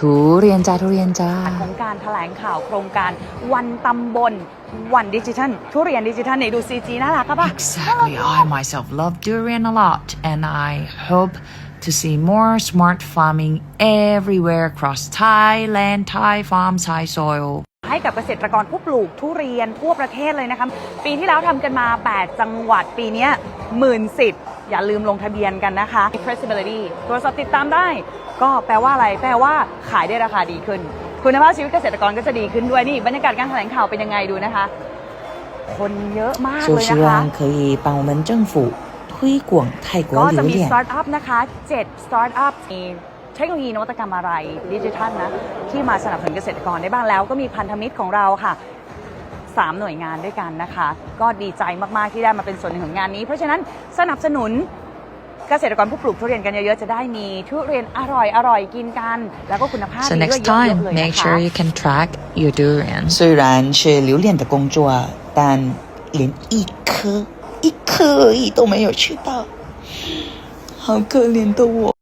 ทุเรียนจ้าทุเรียนจ้าของการแถลงข่าวโครงการวันตำบลวันดิจิทัลทุเรียนดิจิทัลเนี่ยดูซีจีน่ารักอะปะ Exactly. I myself love durian a lot, and I hope to see more smart farming everywhere across Thailand, Thai farms, Thai soil. ให้กับเกษตรกรผู้ปลูกทุเรียนทั่วประเทศเลยนะคะ ปีที่แล้วทำกันมา 8 จังหวัดปีเนี้หมื่นสิทธิ์ อย่าลืมลงทะเบียนกันนะคะ Traceability โทรศัพท์ติดตามได้ ก็แปลว่าอะไร แปลว่าขายได้ราคาดีขึ้น คุณภาพชีวิตเกษตรกรก็จะดีขึ้นด้วยนี่ บรรยากาศการแถลงข่าวเป็นยังไงดูนะคะ คนเยอะมาก 就 เลย 希 นะคะ 望可以帮我们政府推广泰 ก็ 国 จะ 榴 มีส 莲 ตาร์ทอัพนะคะ 7 สตาร์ทอัพมีเทคโนโลยีนวัตกรรมอะไรดิจิทัลนะ ที่มาสนับสนุนเกษตรกรได้บ้างแล้ว ก็มีพันธมิตรของเราค่ะ 3 หน่วยงานด้วยกันนะคะ ก็ดีใจมาก ๆ ที่ได้มาเป็นส่วนหนึ่งของงานนี้ เพราะฉะนั้นสนับสนุนเกษตรกรผู้ปลูกทุเรียนกันเยอะ ๆ จะได้มีทุเรียนอร่อยอร่อยกินกัน แล้วก็คุณภาพ So ดีด้วย next เยอะ time, ๆเลย make นะคะ sure you can track your durians. 虽然是榴莲的工作，但连一颗一颗而已都没有吃到，好可怜的我。